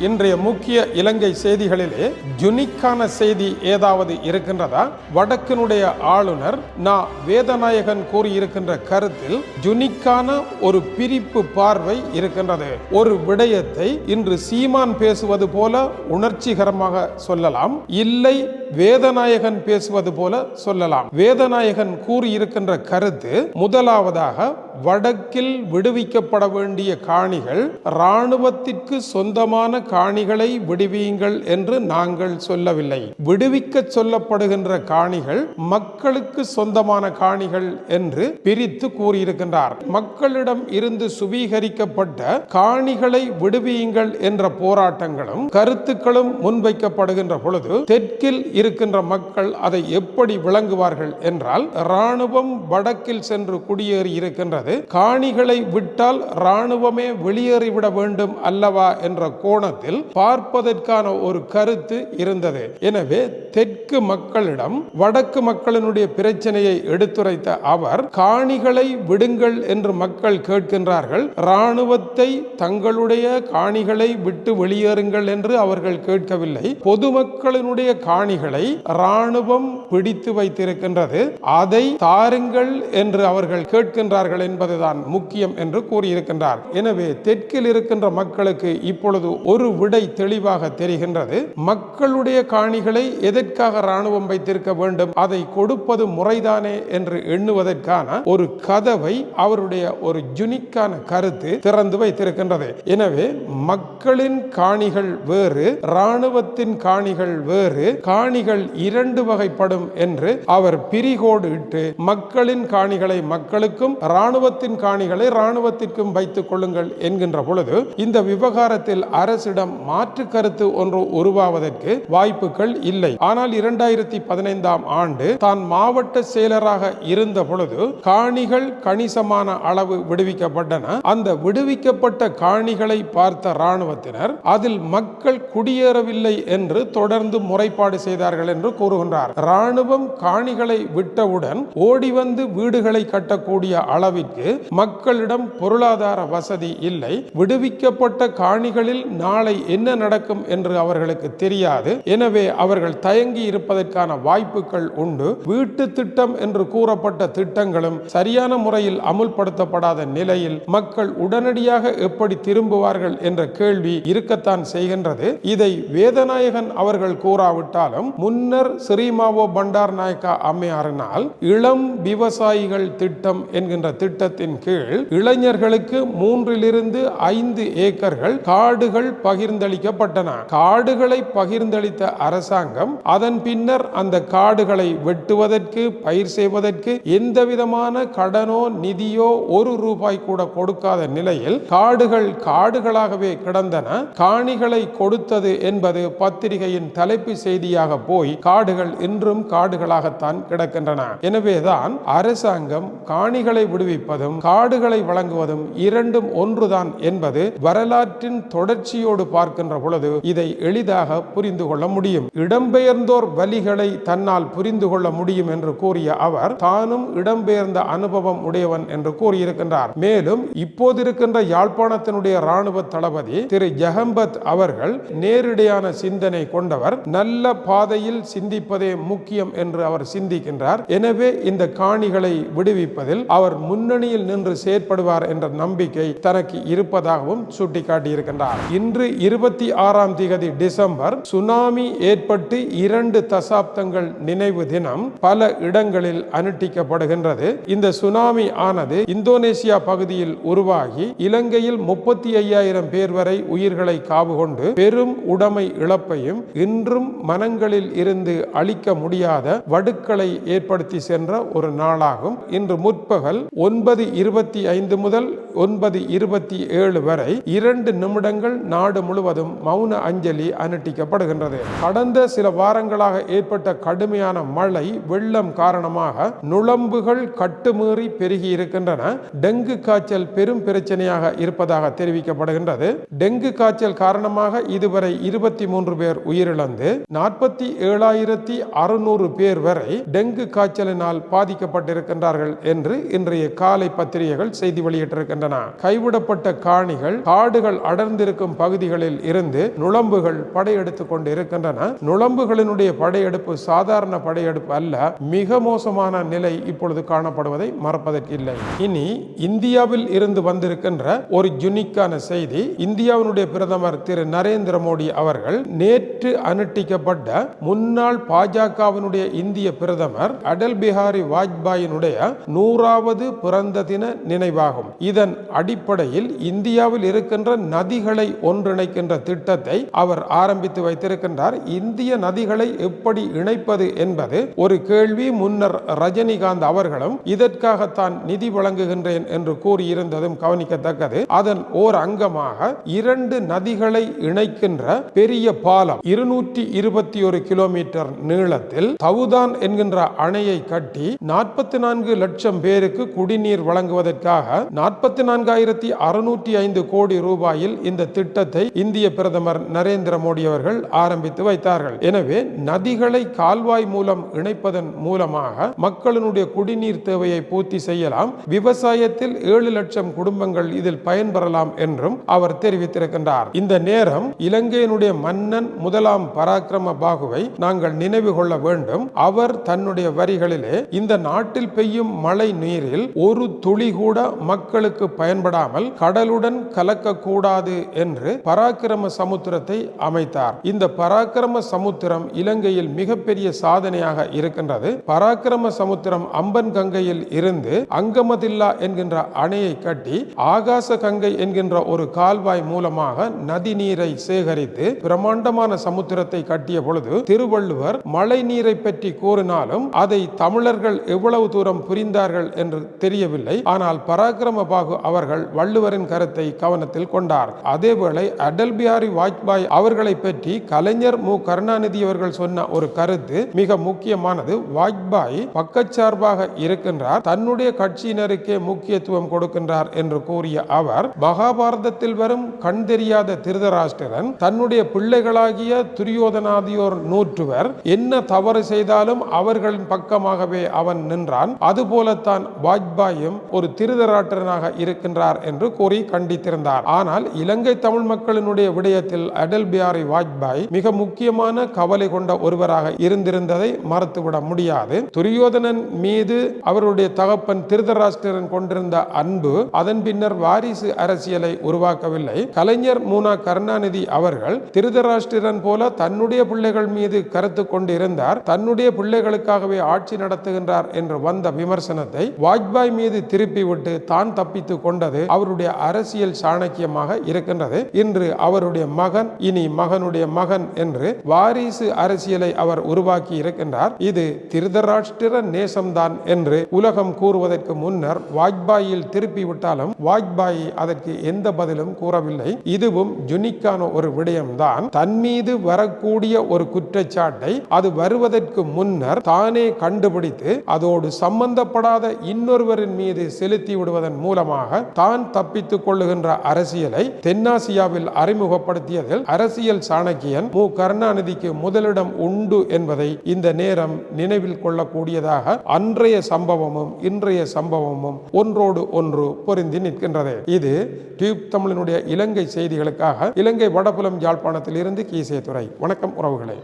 இன்றைய முக்கிய இலங்கை செய்திகளிலே ஜுனிக்கான செய்தி ஏதாவது இருக்கின்றதா? வடக்கினுடைய ஆளுநர் நா. வேதநாயகன் கூறியிருக்கின்ற கருத்தில் ஜுனிக்கான ஒரு பிரிப்பு பார்வை இருக்கின்றது. ஒரு விடயத்தை இன்று சீமான் பேசுவது போல உணர்ச்சிகரமாக சொல்லலாம். இல்லை வேதநாயகன் பேசுவது போல சொல்லலாம். வேதநாயகன் கூறியிருக்கின்ற கருத்து முதலாவதாக வடக்கில் விடுவிக்கப்பட வேண்டிய காணிகள் இராணுவத்திற்கு சொந்தமான காணிகளை விடுவியுங்கள் என்று நாங்கள் சொல்லவில்லை. விடுவிக்க சொல்லப்படுகின்ற காணிகள் மக்களுக்கு சொந்தமான காணிகள் என்று பிரித்து கூறியிருக்கின்றார். மக்களிடம் இருந்து சுவீகரிக்கப்பட்ட காணிகளை விடுவியுங்கள் என்ற போராட்டங்களும் கருத்துக்களும் முன்வைக்கப்படுகின்ற பொழுது தெற்கில் இருக்கின்ற மக்கள் அதை எப்படி விளங்குவார்கள் என்றால் இராணுவம் வடக்கில் சென்று குடியேறி இருக்கின்றது. காணிகளை விட்டால் இராணுவமே வெளியேறிவிட வேண்டும் அல்லவா என்ற கோணத்தில் பார்ப்பதற்கான ஒரு கருத்து இருந்தது. எனவே தெற்கு மக்களிடம் வடக்கு மக்களினுடைய பிரச்சனையை எடுத்துரைத்த அவர் காணிகளை விடுங்கள் என்று மக்கள் கேட்கின்றார்கள். இராணுவத்தை தங்களுடைய காணிகளை விட்டு வெளியேறுங்கள் என்று அவர்கள் கேட்கவில்லை. பொதுமக்களினுடைய காணிகளை இராணுவம் பிடித்து வைத்திருக்கின்றது. அதை தாருங்கள் என்று அவர்கள் கேட்கின்றார்கள் என்பதுதான் முக்கியம் என்று கூறியிருக்கின்றார். எனவே தெற்கில் இருக்கின்ற மக்களுக்கு இப்பொழுது ஒரு விடை தெளிவாக தெரிகின்றது. மக்களுடைய காணிகளை எதற்காக இராணுவம் வைத்திருக்க வேண்டும் அதை கொடுப்பது முறைதானே என்று எண்ணுவதற்கான ஒரு கதவை அவருடைய ஒரு ஜுனிக்கான கருத்து திறந்து வைத்திருக்கின்றது. எனவே மக்களின் காணிகள் வேறு இராணுவத்தின் காணிகள் வேறு காணிகள் இரண்டு வகைப்படும் என்று அவர் பிரிகோடு இட்டு மக்களின் காணிகளை மக்களுக்கும் இராணுவத்தின் காணிகளை இராணுவத்திற்கும் வைத்துக் கொள்ளுங்கள் என்கின்ற பொழுது இந்த விவகாரத்தில் அரசு அரசிடம் மாற்று கருத்து ஒன்று உருவாவதற்கு வாய்ப்புகள் இல்லை. ஆனால் இரண்டாயிரத்தி பதினைந்தாம் ஆண்டு தான் மாவட்ட செயலராக இருந்த பொழுது காணிகள் கணிசமான அளவு விடுவிக்கப்பட்டன. அந்த விடுவிக்கப்பட்ட காணிகளை பார்த்த இராணுவத்தினர் அதில் மக்கள் குடியேறவில்லை என்று தொடர்ந்து முறைப்பாடு செய்தார்கள் என்று கூறுகின்றார். இராணுவம் காணிகளை விட்டவுடன் ஓடி வந்து வீடுகளை கட்டக்கூடிய அளவிற்கு மக்களிடம் பொருளாதார வசதி இல்லை. விடுவிக்கப்பட்ட காணிகளில் நான் என்ன நடக்கும் என்று அவர்களுக்கு தெரியாது. எனவே அவர்கள் தயங்கி இருப்பதற்கான வாய்ப்புகள் உண்டு. வீட்டு திட்டம் என்று கூறப்பட்ட திட்டங்களும் சரியான முறையில் அமுல்படுத்தப்படாத நிலையில் மக்கள் உடனடியாக எப்படி திரும்புவார்கள் என்ற கேள்வி இருக்கத்தான் செய்கின்றது. இதை வேதநாயகன் அவர்கள் கூறாவிட்டாலும் முன்னர் ஸ்ரீமாவோ பண்டார் நாயக்கா அம்மையாரினால் இளம் விவசாயிகள் திட்டம் என்கின்ற திட்டத்தின் கீழ் இளைஞர்களுக்கு மூன்றிலிருந்து ஐந்து ஏக்கர்கள் காடுகள் பகிர்ந்தளிக்கப்பட்டன. காடுகளை பகிர்ந்தளித்த அரசாங்கம் அதன் பின்னர் அந்த காடுகளை வெட்டுவதற்கு பயிர் செய்வதற்கு எந்த விதமான கடனோ நிதியோ ஒரு ரூபாய் கூட கொடுக்காத நிலையில் காடுகள் காடுகளாகவே கிடந்தன. காணிகளை கொடுத்தது என்பது பத்திரிகையின் தலைப்பு செய்தியாக போய் காடுகள் இன்றும் காடுகளாகத்தான் கிடக்கின்றன. எனவேதான் அரசாங்கம் காணிகளை விடுவிப்பதும் காடுகளை வழங்குவதும் இரண்டும் ஒன்றுதான் என்பது வரலாற்றின் தொடர்ச்சியோடு பார்க்கின்ற பொழுது இதை எளிதாக புரிந்து கொள்ள முடியும். இடம்பெயர்ந்தோர் வலிகளை தன்னால் புரிந்து கொள்ள முடியும் என்று கூறிய அவர் தானும் இடம்பெயர்ந்த அனுபவம் உடையவன் என்று கூறியிருக்கின்றார். மேலும் இப்போது இருக்கின்ற யாழ்ப்பாணத்தினுடைய ராணுவ தளபதி திரு ஜெகம்பத் அவர்கள் நேரிடையான சிந்தனை கொண்டவர் நல்ல பாதையில் சிந்திப்பதே முக்கியம் என்று அவர் சிந்திக்கின்றார். எனவே இந்த காணிகளை விடுவிப்பதில் அவர் முன்னணியில் நின்று செயற்படுவார் என்ற நம்பிக்கை தனக்கு இருப்பதாகவும் சுட்டிக்காட்டியிருக்கின்றார். இன்று இருபத்தி ஆறாம் திகதி டிசம்பர் சுனாமி ஏற்பட்டு இரண்டு தசாப்தங்கள் நினைவு தினம் பல இடங்களில் அனுட்டிக்கப்படுகின்றது. இந்த சுனாமி ஆனது இந்தோனேசியா பகுதியில் உருவாகி இலங்கையில் முப்பத்தி ஐயாயிரம் பேர் வரை உயிர்களை காவு கொண்டு பெரும் உடைமை இழப்பையும் இன்றும் மனங்களில் இருந்து அழிக்க முடியாத வடுக்களை ஏற்படுத்தி சென்ற ஒரு நாளாகும். இன்று முற்பகல் ஒன்பது இருபத்தி ஐந்து முதல் ஒன்பது இருபத்தி ஏழு வரை இரண்டு நிமிடங்கள் நாடு முழுவதும் மௌன அஞ்சலி அனுட்டிக்கப்படுகின்றது. கடந்த சில வாரங்களாக ஏற்பட்ட கடுமையான மழை வெள்ளம் காரணமாக நுழம்புகள் கட்டுமீறி பெருகி இருக்கின்றன டெங்கு காய்ச்சல் பெரும் பிரச்சனையாக இருப்பதாக தெரிவிக்கப்படுகின்றது. டெங்கு காய்ச்சல் காரணமாக இதுவரை இருபத்தி மூன்று பேர் உயிரிழந்து நாற்பத்தி ஏழாயிரத்தி அறுநூறு பேர் வரை டெங்கு காய்ச்சலினால் பாதிக்கப்பட்டிருக்கின்றார்கள் என்று இன்றைய காலை பத்திரிகைகள் செய்தி வெளியிட்டிருக்கின்றன. இருக்கின்றன. கைவிடப்பட்ட காணிகள் காடுகள் அடர்ந்திருக்கும் பகுதிகளில் இருந்து நுழம்புகள் படையெடுத்து கொண்டு இருக்கின்றன நுளம்புகளினுடைய படையெடுப்பு சாதாரண படையெடுப்பு அல்ல. மிக மோசமான நிலை இப்பொழுது காணப்படுவதை மறப்பதற்கு இல்லை இனி இந்தியாவில் இருந்து வந்திருக்கின்ற ஒரு யுனிக்கான செய்தி. இந்தியாவினுடைய பிரதமர் திரு நரேந்திர மோடி அவர்கள் நேற்று அனுட்டிக்கப்பட்ட முன்னாள் பாஜகவினுடைய இந்திய பிரதமர் அடல் பிஹாரி வாஜ்பாயினுடைய நூறாவது பிறந்த தின நினைவாகும். இதன் அடிப்படையில் இந்தியாவில் இருக்கின்ற நதிகளை ஒன்றிணைக்கின்ற திட்டத்தை அவர் ஆரம்பித்து வைத்திருக்கின்றார். இந்திய நதிகளை எப்படி இணைப்பது என்பது ஒரு கேள்வி முன்னர் ரஜினிகாந்த் அவர்களும் இதற்காகத்தான் நிதி வழங்குகின்றேன் என்று கூறியிருந்ததும் கவனிக்கத்தக்கது. அதன் ஓர் அங்கமாக இரண்டு நதிகளை இணைக்கின்ற பெரிய பாலம் இருநூற்றி இருபத்தி ஒரு கிலோமீட்டர் நீளத்தில் தவுதான் என்கின்ற அணையை கட்டி நாற்பத்தி நான்கு லட்சம் பேருக்கு குடிநீர் வழங்குவதற்காக நாற்பத்தி நான்காயிரத்தி அறுநூற்றி ஐந்து கோடி ரூபாயில் இந்த திட்டத்தை இந்திய பிரதமர் நரேந்திர மோடி அவர்கள் ஆரம்பித்து வைத்தார்கள். எனவே நதிகளை கால்வாய் மூலம் இணைப்பதன் மூலமாக மக்களினுடைய குடிநீர் தேவையை பூர்த்தி செய்யலாம். விவசாயத்தில் ஏழு லட்சம் குடும்பங்கள் இதில் பயன்பெறலாம் என்றும் அவர் தெரிவித்திருக்கின்றார். இந்த நேரம் இலங்கையினுடைய மன்னன் முதலாம் பராக்கிரம பாகுவை நாங்கள் நினைவு கொள்ள வேண்டும். அவர் தன்னுடைய வரிகளிலே இந்த நாட்டில் பெய்யும் மழை நீரில் ஒரு துளி கூட மக்களுக்கு பயன்படாமல் கடலுடன் கலக்கக்கூடாது என்று பராக்கிரம சமுத்திரத்தை அமைத்தார். இந்த பராக்கிரம சமுத்திரம் இலங்கையில் மிகப்பெரிய சாதனையாக இருக்கின்றது. பராக்கிரம சமுத்திரம் அம்பன் கங்கையில் இருந்து அங்கமதில்லா என்கின்ற அணையை கட்டி ஆகாச கங்கை என்கின்ற ஒரு கால்வாய் மூலமாக நதி நீரை சேகரித்து பிரம்மாண்டமான சமுத்திரத்தை கட்டிய பொழுது திருவள்ளுவர் மழை நீரை பற்றி கூறினாலும் அதை தமிழர்கள் எவ்வளவு தூரம் புரிந்தார்கள் என்று தெரியவில்லை. ஆனால் பராக்கிரம பாகு அவர்கள் வள்ளுவரின் கருத்தை கவனத்தில் கொண்டார். அதேவேளை அடல் பிஹாரி வாஜ்பாய் அவர்களை பற்றி கலைஞர் மு. கருணாநிதி அவர்கள் சொன்ன ஒரு கருத்து மிக முக்கியமானது. வாஜ்பாய் பக்கச்சார்பாக இருக்கின்றார் தன்னுடைய கட்சியினருக்கே முக்கியத்துவம் கொடுக்கின்றார் என்று கூறிய அவர் மகாபாரதத்தில் வரும் கண் தெரியாத திருதராஷ்டிரன் தன்னுடைய பிள்ளைகளாகிய துரியோதனாதியோர் நூற்றுவர் என்ன தவறு செய்தாலும் அவர்களின் பக்கமாகவே அவன் நின்றான். அதுபோலத்தான் வாஜ்பாயும் ஒரு திருதராட்டரனாக இருக்கின்றார் என்று கூறி கண்டித்திருந்தார். ஆனால் இலங்கை தமிழ் மக்களினுடைய விடயத்தில் அடல் பிஹாரி வாஜ்பாய் மிக முக்கியமான கவலை கொண்ட ஒருவராக இருந்திருந்ததை மறுத்துவிட முடியாது. துரியோதனன் மீது அவருடைய தகப்பன் திருதராஷ்டிரன் கொண்டிருந்த அன்பு அதன் பின்னர் வாரிசு அரசியலை உருவாக்கவில்லை. கலைஞர் மூனா கருணாநிதி அவர்கள் திருதராஷ்டிரன் போல தன்னுடைய பிள்ளைகள் மீது கருத்து கொண்டிருந்தார். தன்னுடைய பிள்ளைகளுக்காகவே ஆட்சி நடத்துகின்றார் என்று வந்த விமர்சனத்தை வாஜ்பாய் மீது திருப்பிவிட்டு தான் தப்பித்துக் கொண்டது அவருடைய அரசியல் சாணக்கியமாக இருக்கின்றது. இன்று அவருடைய மகன் இனி மகனுடைய மகன் என்று வாரிசு அரசியலை அவர் உருவாக்கி இருக்கின்றார். இது திருதராஷ்டிர நேசம்தான் என்று உலகம் கூறுவதற்கு முன்னர் வாஜ்பாயில் திருப்பி விட்டாலும் வாஜ்பாய் அதற்கு எந்த பதிலும் கூறவில்லை. இதுவும் ஜுனிக்கான ஒரு விடயம்தான். தன் மீது வரக்கூடிய ஒரு குற்றச்சாட்டை அது வருவதற்கு முன்னர் தானே கண்டுபிடித்து அதோடு சம்பந்தப்படாத இன்னொருவரின் மீது செலுத்தி விடுவதன் மூலமாக மூலமாக தான் தப்பித்துக் கொள்ளுகின்ற அரசியலை தென்னாசியாவில் அறிமுகப்படுத்தியதில் அரசியல் சாணக்கியன் மு. கருணாநிதிக்கு முதலிடம் உண்டு என்பதை இந்த நேரம் நினைவில் கொள்ளக்கூடியதாக அன்றைய சம்பவமும் இன்றைய சம்பவமும் ஒன்றோடு ஒன்று பொருந்தி நிற்கின்றது. இது டியூப் தமிழனுடைய இலங்கை செய்திகளுக்காக இலங்கை வடபுலம் யாழ்ப்பாணத்தில் இருந்து கீசே துறை வணக்கம் உறவுகளே.